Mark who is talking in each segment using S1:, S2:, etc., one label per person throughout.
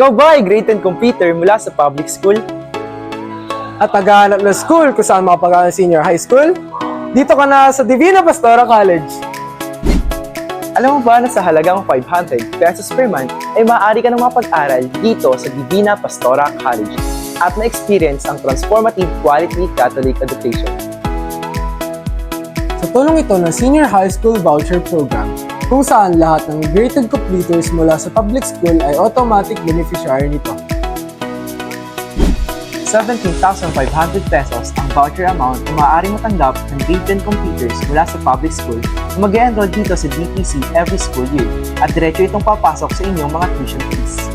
S1: Ikaw ba ay grade 10 computer mula sa public school?
S2: At naghahanap ng school kung saan makapag senior high school? Dito ka na sa Divina Pastora College.
S1: Alam mo ba na sa halagang 500 pesos per month ay maaari ka nang mapag-aral dito sa Divina Pastora College at na-experience ang transformative quality Catholic education.
S2: Sa tulong ito ng Senior High School Voucher Program, kung saan lahat ng graded completers mula sa public school ay automatic beneficiary nito.
S1: 17,500 pesos ang voucher amount na maaaring matanggap ng grade 10 computers mula sa public school na mag enroll dito sa DTC every school year at diretso itong papasok sa inyong mga tuition fees.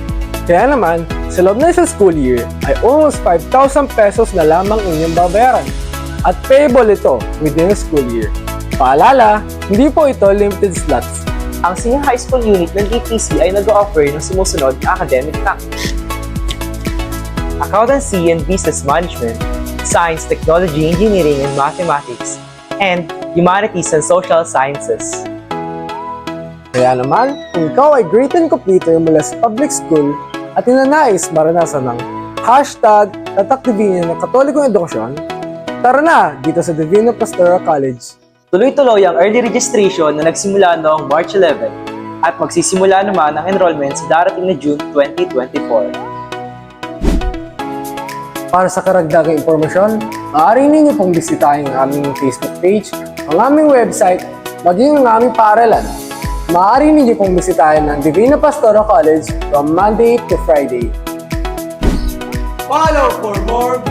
S2: Kaya naman, sa loob ng isang school year ay almost 5,000 pesos na lamang inyong babayaran at payable ito within a school year. Paalala, hindi po ito limited slots.
S1: Ang senior high school unit ng DTC ay nag-offer ng sumusunod na academic track. Accountancy and Business Management, Science, Technology, Engineering, and Mathematics, and Humanities and Social Sciences.
S2: Kaya naman, kung ikaw ay grade 10 completer mula sa public school at ninanais maranasan ng hashtag tatak Divina ng Katolikong Edukasyon, tara na dito sa Divina Pastoral College.
S1: Tuloy-tuloy ang early registration na nagsimula noong March 11 at magsisimula naman ang enrollment sa darating na June 2024.
S2: Para sa karagdagang impormasyon, maaari ninyo pong bisitahin ang aming Facebook page, ang aming website, maging ang aming paaralan. Maaari ninyo pong bisitahin ang Divina Pastoral College from Monday to Friday. Follow for more